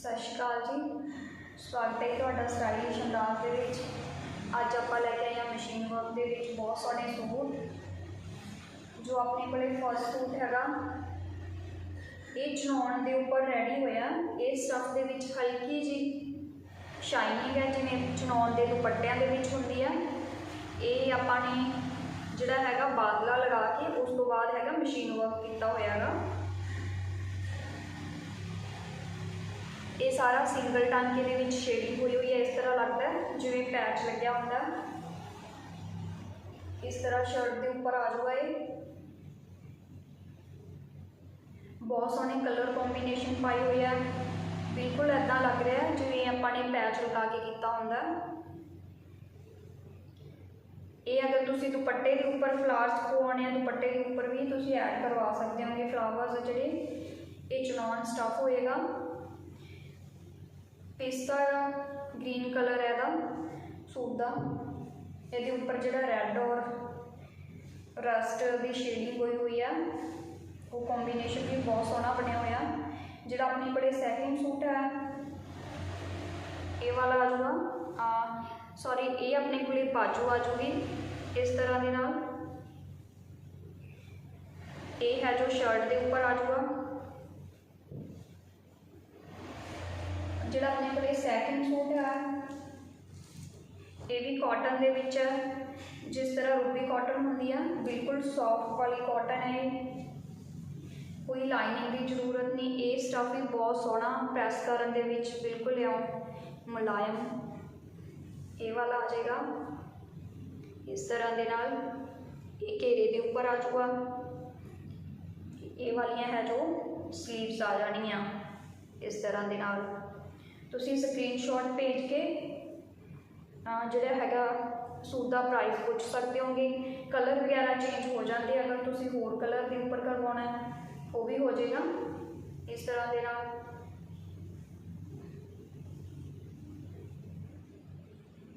ਸਤਿ ਸ਼੍ਰੀ ਅਕਾਲ ਜੀ। ਸਵਾਗਤ ਹੈ ਤੁਹਾਡਾ ਸਟਾਈਲਿਸ਼ ਅੰਦਾਜ਼ ਦੇ ਵਿੱਚ। ਅੱਜ ਆਪਾਂ ਲੈ ਕੇ ਆਏ ਹਾਂ ਮਸ਼ੀਨ ਵਰਕ ਦੇ ਵਿੱਚ ਬਹੁਤ ਸੋਹਣੇ ਸੂਟ, ਜੋ ਆਪਣੇ ਕੋਲੇ ਫਸਟ ਸੂਟ ਹੈਗਾ। ਇਹ ਚਣਾਉਣ ਦੇ ਉੱਪਰ ਰੈਡੀ ਹੋਇਆ। ਇਹ ਸਟਫ ਦੇ ਵਿੱਚ ਹਲਕੀ ਜੀ ਸ਼ਾਈਨਿੰਗ ਹੈ, ਜਿਵੇਂ ਚਣਾਉਣ ਦੇ ਦੁਪੱਟਿਆਂ ਦੇ ਵਿੱਚ ਹੁੰਦੀ ਆ ਇਹ ਆਪਾਂ ਨੇ ਜਿਹੜਾ ਹੈਗਾ ਬਾਦਲਾ ਲਗਾ ਕੇ ਉਸ ਤੋਂ ਬਾਅਦ ਹੈਗਾ ਮਸ਼ੀਨ ਵਰਕ ਕੀਤਾ ਹੋਇਆ ਹੈਗਾ। ਇਹ ਸਾਰਾ ਸਿੰਗਲ ਟਾਂਕੇ ਦੇ ਵਿੱਚ ਸ਼ੇਡਿੰਗ ਹੋਈ ਹੋਈ ਹੈ, ਇਸ ਤਰ੍ਹਾਂ ਲੱਗਦਾ ਹੈ, ਜਿਵੇਂ ਪੈਚ ਲੱਗਿਆ ਹੁੰਦਾ ਇਸ ਤਰ੍ਹਾਂ ਸ਼ਰਟ ਦੇ ਉੱਪਰ ਆ ਜਾਊਗਾ ਇਹ। ਬਹੁਤ ਸੋਹਣੇ ਕਲਰ ਕੰਬੀਨੇਸ਼ਨ ਪਾਈ ਹੋਈ ਹੈ। ਬਿਲਕੁਲ ਐਦਾਂ ਲੱਗ ਰਿਹਾ ਹੈ, ਜਿਵੇਂ ਆਪਾਂ ਨੇ ਪੈਚ ਲਗਾ ਕੇ ਕੀਤਾ ਹੁੰਦਾ ਇਹ ਅਗਰ ਤੁਸੀਂ ਦੁਪੱਟੇ ਦੇ ਉੱਪਰ ਫਲਾਵਰਸ ਪਵਾਉਣੇ ਆ ਦੁਪੱਟੇ ਦੇ ਉੱਪਰ ਵੀ, ਤੁਸੀਂ ਐਡ ਕਰਵਾ ਸਕਦੇ ਹੋਗੇ ਫਲਾਵਰਸ ਜਿਹੜੇ, ਇਹ ਚੁਣਾਉਣ ਸਟਫ ਹੋਏਗਾ। ਪਿਸਤਾ ਗ੍ਰੀਨ ਕਲਰ ਹੈ ਇਹਦਾ ਸੂਟ ਦਾ। ਇਹਦੇ ਉੱਪਰ ਜਿਹੜਾ ਰੈੱਡ ਔਰ ਰਸਟ ਦੀ ਸ਼ੇਡਿੰਗ ਹੋਈ ਹੋਈ ਆ, ਉਹ ਕੰਬੀਨੇਸ਼ਨ ਵੀ ਬਹੁਤ ਸੋਹਣਾ ਬਣਿਆ ਹੋਇਆ। ਜਿਹੜਾ ਆਪਣੇ ਕੋਲੇ ਸੈਕਿੰਡ ਸੂਟ ਹੈ, ਇਹ ਵਾਲਾ ਆ ਜੂਗਾ ਆ ਸੌਰੀ ਇਹ ਆਪਣੇ ਕੋਲੇ ਬਾਜੂ ਆ ਜੂਗੀ ਇਸ ਤਰ੍ਹਾਂ ਦੇ ਨਾਲ। ਇਹ ਹੈ ਜੋ ਸ਼ਰਟ ਦੇ ਉੱਪਰ ਆ ਜੂਗਾ ਜਿਹੜਾ ਆਪਣੇ ਕੋਲੇ ਸੈਕਿੰਡ ਸੂਟ ਹੈ ਇਹ ਵੀ ਕਾਟਨ ਦੇ ਵਿੱਚ ਹੈ ਜਿਸ ਤਰ੍ਹਾਂ ਰੂਬੀ ਕਾਟਨ ਹੁੰਦੀ ਆ, ਬਿਲਕੁਲ ਸੌਫਟ ਵਾਲੀ ਕਾਟਨ ਹੈ ਕੋਈ ਲਾਈਨਿੰਗ ਦੀ ਜ਼ਰੂਰਤ ਨਹੀਂ, ਇਹ ਸਟਫ ਵੀ ਬਹੁਤ ਸੋਹਣਾ ਪ੍ਰੈਸ ਕਰਨ ਦੇ ਵਿੱਚ ਬਿਲਕੁਲ ਇਉਂ ਮੁਲਾਇਮ। ਇਹ ਵਾਲਾ ਆ ਜਾਏਗਾ। ਇਸ ਤਰ੍ਹਾਂ ਦੇ ਨਾਲ ਇਹ ਘੇਰੇ ਦੇ ਉੱਪਰ ਆ ਜਾਊਗਾ। ਇਹ ਵਾਲੀਆਂ ਹੈ ਜੋ ਸਲੀਵਸ ਆ ਜਾਣੀਆਂ। ਇਸ ਤਰ੍ਹਾਂ ਦੇ ਨਾਲ। ਤੁਸੀਂ ਸਕਰੀਨਸ਼ਾਟ ਭੇਜ ਕੇ ਜਿਹੜਾ ਹੈਗਾ ਸੂਟ ਦਾ ਪ੍ਰਾਈਸ ਪੁੱਛ ਸਕਦੇ ਹੋਗੇ। ਕਲਰ ਵਗੈਰਾ ਚੇਂਜ ਹੋ ਜਾਂਦੇ ਅਗਰ ਤੁਸੀਂ ਹੋਰ ਕਲਰ ਦੇ ਉੱਪਰ ਕਰਵਾਉਣਾ ਉਹ ਵੀ ਹੋ ਜਾਏਗਾ। ਇਸ ਤਰ੍ਹਾਂ ਦੇ ਨਾਲ।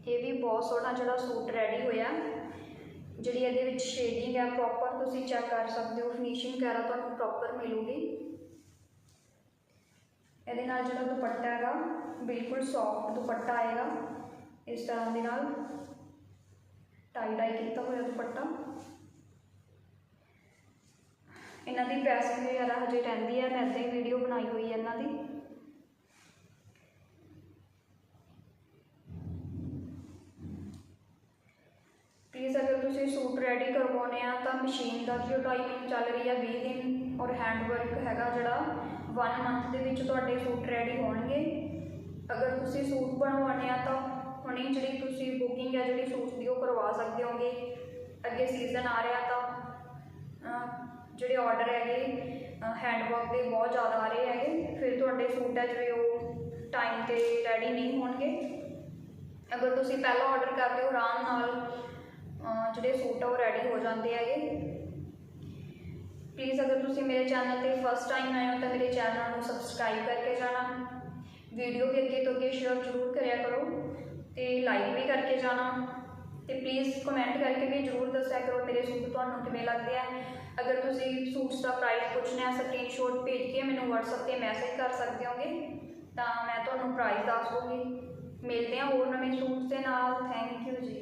ਇਹ ਵੀ ਬਹੁਤ ਸੋਹਣਾ ਜਿਹੜਾ ਸੂਟ ਰੈਡੀ ਹੋਇਆ। ਜਿਹੜੀ ਇਹਦੇ ਵਿੱਚ ਸ਼ੇਡਿੰਗ ਹੈ ਪ੍ਰੋਪਰ ਤੁਸੀਂ ਚੈੱਕ ਕਰ ਸਕਦੇ ਹੋ ਫਿਨਿਸ਼ਿੰਗ ਵਗੈਰਾ ਤੁਹਾਨੂੰ ਪ੍ਰੋਪਰ ਮਿਲੂਗੀ। ਇਹਦੇ ਨਾਲ ਜਿਹੜਾ ਦੁਪੱਟਾ ਹੈਗਾ, ਬਿਲਕੁਲ ਸੌਫਟ ਦੁਪੱਟਾ ਆਏਗਾ। ਇਸ ਤਰ੍ਹਾਂ ਦੇ ਨਾਲ ਟਾਈ ਡਾਈ ਕੀਤਾ ਹੋਇਆ ਦੁਪੱਟਾ। ਇਹਨਾਂ ਦੀ ਪ੍ਰੈਸਿੰਗ ਵਗੈਰਾ ਹਜੇ ਰਹਿੰਦੀ ਹੈ, ਮੈਂ ਇੱਦਾਂ ਹੀ ਵੀਡੀਓ ਬਣਾਈ ਹੋਈ ਹੈ ਇਹਨਾਂ ਦੀ। ਪਲੀਜ਼ ਅਗਰ ਤੁਸੀਂ ਸੂਟ ਰੈਡੀ ਕਰਵਾਉਣੇ ਆ, ਤਾਂ ਮਸ਼ੀਨ ਦਾ ਜੋ ਟਾਈਮਿੰਗ ਚੱਲ ਰਹੀ ਹੈ 20 ਦਿਨ ਔਰ ਹੈਂਡ ਵਰਕ ਹੈਗਾ ਜਿਹੜਾ 1 ਮੰਥ ਦੇ ਵਿੱਚ ਤੁਹਾਡੇ ਸੂਟ ਰੈਡੀ ਹੋਣਗੇ। ਅਗਰ ਤੁਸੀਂ ਸੂਟ ਬਣਵਾਉਣੇ ਆ ਤਾਂ ਹੁਣੇ ਜਿਹੜੀ ਤੁਸੀਂ ਬੁਕਿੰਗ ਹੈ ਜਿਹੜੀ ਸੂਟ ਦੀ ਉਹ ਕਰਵਾ ਸਕਦੇ ਹੋਗੇ। ਅੱਗੇ ਸੀਜ਼ਨ ਆ ਰਿਹਾ ਤਾਂ ਜਿਹੜੇ ਆਰਡਰ ਹੈਗੇ ਹੈਂਡ ਵਰਕ ਦੇ ਬਹੁਤ ਜ਼ਿਆਦਾ ਆ ਰਹੇ ਹੈਗੇ। ਫਿਰ ਤੁਹਾਡੇ ਸੂਟ ਹੈ ਜਿਹੜੇ ਉਹ ਟਾਈਮ ਤੇ ਰੈਡੀ ਨਹੀਂ ਹੋਣਗੇ। ਅਗਰ ਤੁਸੀਂ ਪਹਿਲਾਂ ਆਰਡਰ ਕਰਦੇ ਹੋ, ਆਰਾਮ ਨਾਲ ਜਿਹੜੇ ਸੂਟ ਆ ਉਹ ਰੈਡੀ ਹੋ ਜਾਂਦੇ ਹੈਗੇ। ਪਲੀਜ਼ ਅਗਰ ਤੁਸੀਂ ਮੇਰੇ ਚੈਨਲ ਤੇ ਫਸਟ ਟਾਈਮ ਆਏ ਹੋ ਤਾਂ ਮੇਰੇ ਚੈਨਲ ਨੂੰ ਸਬਸਕ੍ਰਾਈਬ ਕਰਕੇ ਜਾਣਾ। ਵੀਡੀਓ ਵੀ ਅੱਗੇ ਤੋਂ ਅੱਗੇ ਸ਼ੇਅਰ ਜ਼ਰੂਰ ਕਰਿਆ ਕਰੋ ਤੇ ਲਾਈਕ ਵੀ ਕਰਕੇ ਜਾਣਾ। ਤੇ ਪਲੀਜ਼ ਕਮੈਂਟ ਕਰਕੇ ਵੀ ਜ਼ਰੂਰ ਦੱਸਿਆ ਕਰੋ ਮੇਰੇ ਸੂਟ ਤੁਹਾਨੂੰ ਕਿਵੇਂ ਲੱਗਦੇ ਆ। ਅਗਰ ਤੁਸੀਂ ਸੂਟਸ ਦਾ ਪ੍ਰਾਈਸ ਪੁੱਛਣਾ ਹੈ ਸਕਰੀਨਸ਼ਾਟ ਭੇਜ ਕੇ ਮੈਨੂੰ WhatsApp ਤੇ ਮੈਸੇਜ ਕਰ ਸਕਦੇ ਹੋਗੇ, ਤਾਂ ਮੈਂ ਤੁਹਾਨੂੰ ਪ੍ਰਾਈਸ ਦੱਸ ਦੂੰਗੀ ਮਿਲਦੇ ਹਾਂ ਹੋਰ ਨਵੇਂ ਸੂਟਸ ਦੇ ਨਾਲ। ਥੈਂਕ ਯੂ ਜੀ।